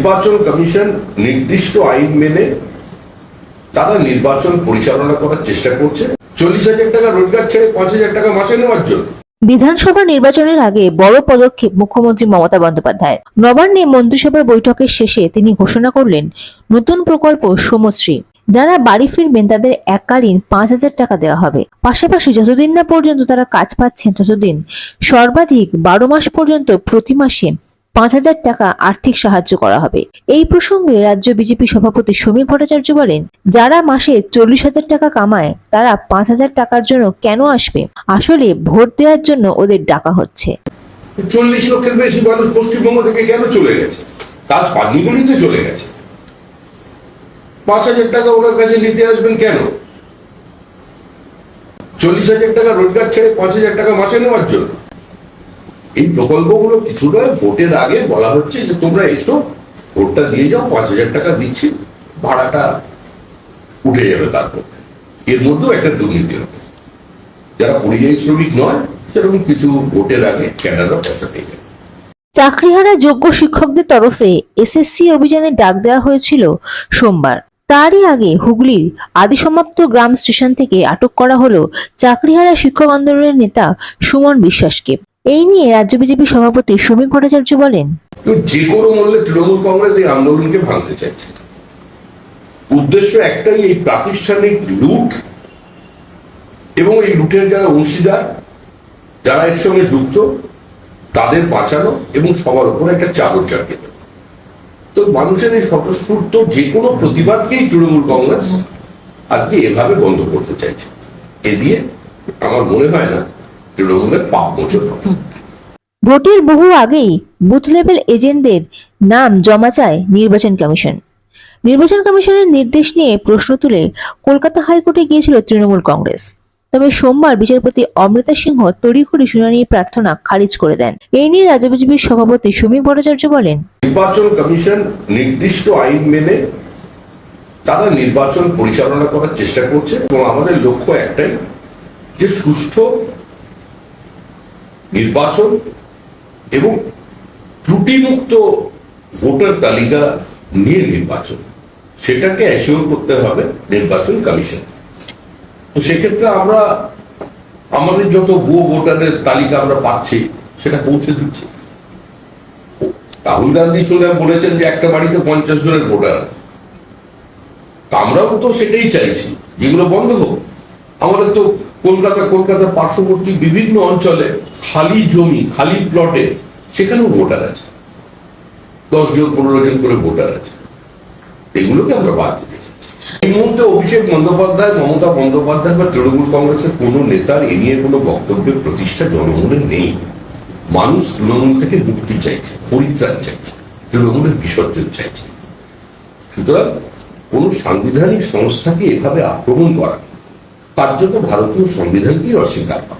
নির্বাচন কমিশন নির্দিষ্ট আইন মেনে তারা নির্বাচন পরিচালনা করার চেষ্টা করছে। চল্লিশ হাজার টাকা রোজগার ছেড়ে পাঁচ হাজার টাকা মাসে নেওয়ার জন্য। বিধানসভা নির্বাচনের আগে বড় পদক্ষেপ মুখ্যমন্ত্রী মমতা বন্দ্যোপাধ্যায় নবান্নে মন্ত্রিসভার বৈঠকের শেষে তিনি ঘোষণা করলেন, নতুন প্রকল্প সমশ্রী, যারা বাড়ি ফিরবেন তাদের এককালীন পাঁচ হাজার টাকা দেওয়া হবে। পাশাপাশি যতদিন না পর্যন্ত তারা কাজ পাচ্ছেন, ততদিন সর্বাধিক বারো মাস পর্যন্ত প্রতি মাসে পাঁচ হাজার টাকা আর্থিক সাহায্য করা হবে। এই প্রসঙ্গে রাজ্য বিজেপি সভাপতি সমীর ভট্টাচার্য বলেন, যারা মাসে চল্লিশ হাজার টাকা কামায়, তারা পাঁচ হাজার টাকার জন্য কেন আসবে? আসলে ভোট দেওয়ার জন্য ওদের ডাকা হচ্ছে। চল্লিশ লক্ষের বেশি মানুষ পশ্চিমবঙ্গ থেকে কেন চলে গেছে? কাজ পাননি চলে গেছে। পাঁচ হাজার টাকা ওনার কাছে নিতে আসবেন কেন? চল্লিশ হাজার টাকা রোজগার ছেড়ে পাঁচ হাজার টাকা মাসে নেওয়ার জন্য। এই প্রকল্পগুলো কিছুটা ভোটের আগে বলা হচ্ছে যে তোমরা এসো, ভোটটা দিয়ে যাও, পাঁচ হাজার টাকা দিচ্ছি, ভাড়াটা উঠে যাবে তারপর। এর মধ্যেও একটা দুর্নীতি হবে। যারা পরিযায়ী শ্রমিক নয়, সেরকম কিছু ভোটের আগে ক্যাডাররা পয়সা পেয়ে যাবে। চাকরিহারা যোগ্য শিক্ষকদের তরফে এসএসসি অভিযানে ডাক দেওয়া হয়েছিল সোমবার। তারই আগে হুগলির আদিসমাপ্ত গ্রাম স্টেশন থেকে আটক করা হলো চাকরিহারা শিক্ষক আন্দোলনের নেতা সুমন বিশ্বাসকে। এই নিয়ে রাজ্য বিজেপি সভাপতি সমীক ভট্টাচার্য বলেন যে কোনো মূল্যে তৃণমূল কংগ্রেস এই আন্দোলনকে ভাঙতে চাইছে। উদ্দেশ্য একটাই এই প্রাতিষ্ঠানিক লুট এবং এই লুটের যারা অংশীদার, যারা এর সঙ্গে যুক্ত, তাদের বাঁচানো এবং সবার উপর একটা চাদর চাপিয়ে তো মানুষের এই স্বতঃস্ফূর্ত যে কোনো প্রতিবাদকেই তৃণমূল কংগ্রেস আজকে এভাবে বন্ধ করতে চাইছে। এ দিয়ে আমার মনে হয় না তৃণমূলের হবে ভোটের বহু আগেই বুথ লেভেল এজেন্টদের নাম জমা চায় নির্বাচন কমিশন। নির্বাচন কমিশনের নির্দেশ নিয়ে প্রশ্ন তুলে কলকাতা হাইকোর্টে গিয়েছিল তৃণমূল কংগ্রেস। তবে সোমবার বিচারপতি অমৃতা সিংহ তড়িঘড়ি শুনানির প্রার্থনা খারিজ করে দেন। এই নিয়ে রাজ্য বিজেপির সভাপতি সমীক ভট্টাচার্য বলেন নির্বাচন কমিশন নির্দিষ্ট আইন মেনে তারা নির্বাচন পরিচালনা করার চেষ্টা করছে এবং আমাদের লক্ষ্য একটাই যে সুষ্ঠু নির্বাচন এবং ত্রুটিমুক্ত ভোটার তালিকা নিয়ে নির্বাচন। সেটাকে অ্যাসিওর করতে হবে নির্বাচন কমিশন। তো সেক্ষেত্রে আমরা আমাদের যত ভুয়ো ভোটারের তালিকা আমরা পাচ্ছি, সেটা পৌঁছে দিচ্ছি। রাহুল গান্ধী শুনে বলেছেন যে একটা বাড়িতে পঞ্চাশ জনের ভোটার। আমরাও তো সেটাই চাইছি, যেগুলো বন্ধ হোক। আমাদের তো কলকাতা কলকাতা পার্শ্ববর্তী বিভিন্ন অঞ্চলে খালি জমি, খালি প্লটে সেখানেও ভোটার আছে। দশ জন, পনেরো জন করে ভোটার আছে। এগুলোকে আমরা বাদ দিতে এই মুহূর্তে অভিষেক বন্দ্যোপাধ্যায়, মমতা বন্দ্যোপাধ্যায় বা তৃণমূল কংগ্রেসের কোনো নেতার এ নিয়ে কোনো বক্তব্যের প্রতিষ্ঠা জনমনে নেই। মানুষ তৃণমূল থেকে মুক্তি চাইছে, পরিত্রাণ চাইছে, তৃণমূলের বিসর্জন চাইছে। সুতরাং কোন সাংবিধানিক সংস্থাকে এভাবে আক্রমণ করা কার্যত ভারতীয় সংবিধানকেই অস্বীকার করা।